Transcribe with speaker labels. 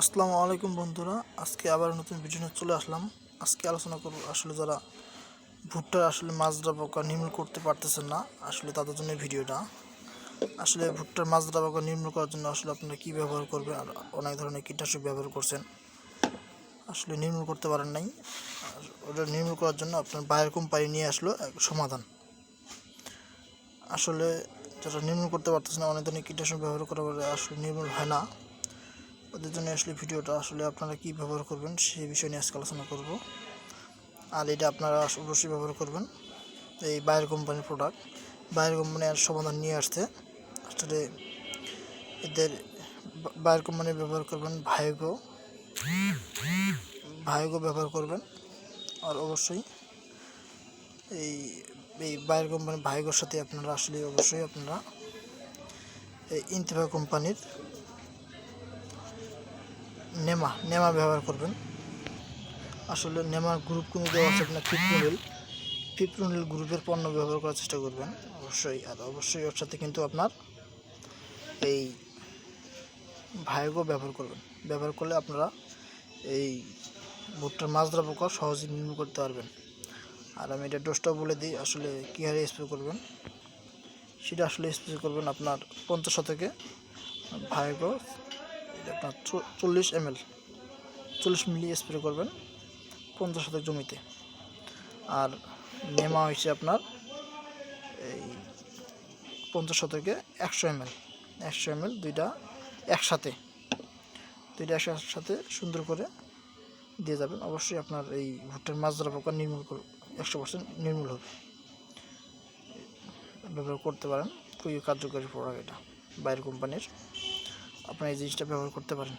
Speaker 1: আসসালামু আলাইকুম বন্ধুরা, আজকে আবার নতুন ভিডিও চলে আসলাম। আজকে আলোচনা করব আসলে যারা ভুট্টার আসলে মাজরা পোকা নির্মূল করতে পারতেছেন না, আসলে তাদের জন্য ভিডিওটা। আসলে ভুট্টার মাজরা পোকা নির্মূল করার জন্য আসলে আপনারা কী ব্যবহার করবেন আর অনেক ধরনের কীটনাশক ব্যবহার করছেন। আসলে নির্মূল করতে পারেন নাই ওটা নির্মূল করার জন্য আপনার বাইরের কোম্পানি নিয়ে আসলো এক সমাধান। আসলে যারা নির্মূল করতে পারতেছে না, অনেক ধরনের কীটনাশক ব্যবহার করার আসলে নির্মূল হয় না। ওদের জন্য আসলে ভিডিওটা আসলে আপনারা কী ব্যবহার করবেন সেই বিষয় নিয়ে আজকে আলোচনা করব। আর এটা আপনারা অবশ্যই ব্যবহার করবেন। এই বাইরের কোম্পানির প্রোডাক্ট বাইরের কোম্পানি আর সমাধান নিয়ে আসছে আসলে এদের বাইরের কোম্পানি ব্যবহার করবেন ভাইগো ভাইগো ব্যবহার করবেন। আর অবশ্যই এই এই বাইরের কোম্পানি ভাইগোর সাথে আপনারা আসলে অবশ্যই আপনারা এই ইন্তিফা কোম্পানির নেমা নেমা ব্যবহার করবেন। আসলে নেমার গ্রুপ কিন্তু দেওয়া আছে আপনার ফিপ্রোনিল ফিপ্রোনিল গ্রুপের পণ্য ব্যবহার করার চেষ্টা করবেন। অবশ্যই, আর অবশ্যই ওর সাথে কিন্তু আপনার এই ভাইগো ব্যবহার করবেন। ব্যবহার করলে আপনারা এই ভুট্টার মাজরা পোকা সহজে নির্মূল করতে পারবেন। আর আমি এটা ডোজটাও বলে দিই, আসলে কী হারে স্প্রে করবেন? সেটা আসলে স্প্রে করবেন আপনার পঞ্চাশ শতকে ভাইগো আপনার চল্লিশ এম এল চল্লিশ মিলি স্প্রে করবেন পঞ্চাশ শতক জমিতে। আর নেমা হয়েছে আপনার এই পঞ্চাশ শতকে একশো এম এল একশো এম এল দুইটা একসাথে দুইটা একসাথে সুন্দর করে দিয়ে যাবেন। অবশ্যই আপনার এই ভুট্টার মাজরা পোকা নির্মূল একশো পার্সেন্ট নির্মূল হবে। ব্যবহার করতে পারেন। খুবই কার্যকরী প্রোডাক্ট এটা বাইরের কোম্পানির আপনারা এই জিনিসটা ব্যবহার করতে পারেন